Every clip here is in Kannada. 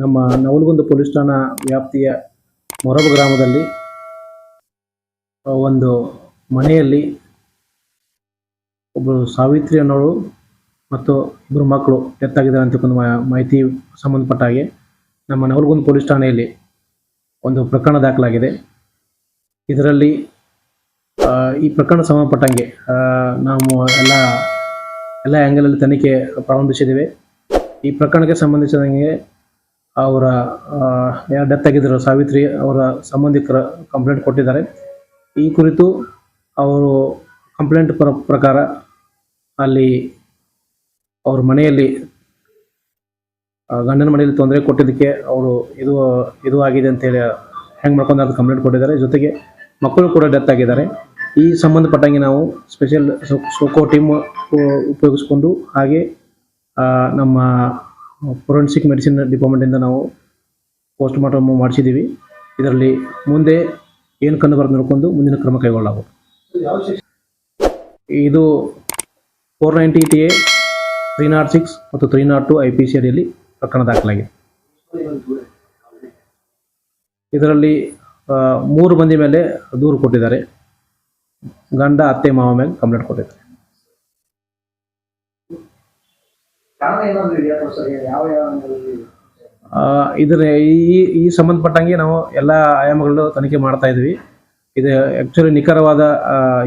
ನಮ್ಮ ನವಲಗುಂದ ಪೊಲೀಸ್ ಠಾಣಾ ವ್ಯಾಪ್ತಿಯ ಮೊರಬ ಗ್ರಾಮದಲ್ಲಿ ಒಂದು ಮನೆಯಲ್ಲಿ ಒಬ್ಬರು ಸಾವಿತ್ರಿ ಅನ್ನೋಳು ಮತ್ತು ಇಬ್ಬರು ಮಕ್ಕಳು ಎತ್ತಾಗಿದ್ದಾರೆ ಅಂತಕ್ಕೊಂದು ಮಾಹಿತಿ ಸಂಬಂಧಪಟ್ಟ ಹಾಗೆ ನಮ್ಮ ನವಲಗುಂದ ಪೊಲೀಸ್ ಠಾಣೆಯಲ್ಲಿ ಒಂದು ಪ್ರಕರಣ ದಾಖಲಾಗಿದೆ. ಇದರಲ್ಲಿ ಈ ಪ್ರಕರಣ ಸಂಬಂಧಪಟ್ಟಂಗೆ ನಾವು ಎಲ್ಲ ಎಲ್ಲ ಆ್ಯಂಗಲಲ್ಲಿ ತನಿಖೆ ಪ್ರಾರಂಭಿಸಿದ್ದೇವೆ. ಈ ಪ್ರಕರಣಕ್ಕೆ ಸಂಬಂಧಿಸಿದಂಗೆ ಅವರ ಯಾರು ಡೆತ್ ಆಗಿದ್ದರು, ಸಾವಿತ್ರಿ ಅವರ ಸಂಬಂಧಿಕರ ಕಂಪ್ಲೇಂಟ್ ಕೊಟ್ಟಿದ್ದಾರೆ. ಈ ಕುರಿತು ಅವರು ಕಂಪ್ಲೇಂಟ್ ಪ್ರ, ಪ್ರಕಾರ ಅಲ್ಲಿ ಅವ್ರ ಮನೆಯಲ್ಲಿ ಗಂಡನ ಮನೆಯಲ್ಲಿ ತೊಂದರೆ ಕೊಟ್ಟಿದ್ದಕ್ಕೆ ಅವರು ಇದು ಇದು ಆಗಿದೆ ಅಂತೇಳಿ ಹೆಂಗೆ ಮಾಡ್ಕೊಂಡು ಅದು ಕಂಪ್ಲೇಂಟ್ ಕೊಟ್ಟಿದ್ದಾರೆ. ಜೊತೆಗೆ ಮಕ್ಕಳು ಕೂಡ ಡೆತ್ ಆಗಿದ್ದಾರೆ. ಈ ಸಂಬಂಧಪಟ್ಟಂಗೆ ನಾವು ಸ್ಪೆಷಲ್ ಸೋಕೋ ಟೀಮ್ ಉಪಯೋಗಿಸ್ಕೊಂಡು ಹಾಗೆ ನಮ್ಮ ಫೊರೆನ್ಸಿಕ್ ಮೆಡಿಸಿನ್ ಡಿಪಾರ್ಟ್ಮೆಂಟಿಂದ ನಾವು ಪೋಸ್ಟ್ ಮಾರ್ಟಮ್ ಮಾಡಿಸಿದ್ದೀವಿ ಇದರಲ್ಲಿ ಮುಂದೆ ಏನು ಕಂಡು ಬರೋದು ನೋಡ್ಕೊಂಡು ಮುಂದಿನ ಕ್ರಮ ಕೈಗೊಳ್ಳಲಾಗುವುದು. ಇದು four ninety T A three naught six ಮತ್ತು three naught two I P C ಅಡಿಯಲ್ಲಿ ಪ್ರಕರಣ ದಾಖಲಾಗಿದೆ. ಇದರಲ್ಲಿ ಮೂರು ಮಂದಿ ಮೇಲೆ ದೂರು ಕೊಟ್ಟಿದ್ದಾರೆ. ಗಂಡ, ಅತ್ತೆ, ಮಾವ ಮೇಲೆ ಕಂಪ್ಲೇಂಟ್ ಕೊಟ್ಟಿದ್ದಾರೆ. ಇದರ ಈ ಈ ಸಂಬಂಧಪಟ್ಟಂಗೆ ನಾವು ಎಲ್ಲ ಆಯಾಮಗಳು ತನಿಖೆ ಮಾಡ್ತಾ ಇದ್ವಿ. ಇದು ಆ್ಯಕ್ಚುಲಿ ನಿಖರವಾದ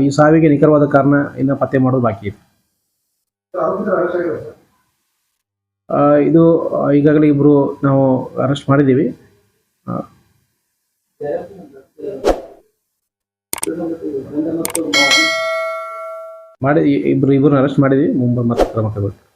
ಈ ಸಾವಿಗೆ ನಿಖರವಾದ ಕಾರಣ ಇನ್ನು ಪತ್ತೆ ಮಾಡೋದು ಬಾಕಿ ಇದೆ. ಇದು ಈಗಾಗಲೇ ಇಬ್ಬರು ನಾವು ಅರೆಸ್ಟ್ ಮಾಡಿದ್ದೀವಿ. ಮಾಡಿ ಇಬ್ಬರು ಇಬ್ಬರನ್ನ ಅರೆಸ್ಟ್ ಮಾಡಿದ್ವಿ ಮುಂಬೈ ಮತ್ತೆ ಕ್ರಮ ಕೈಗೊಳ್ತೀವಿ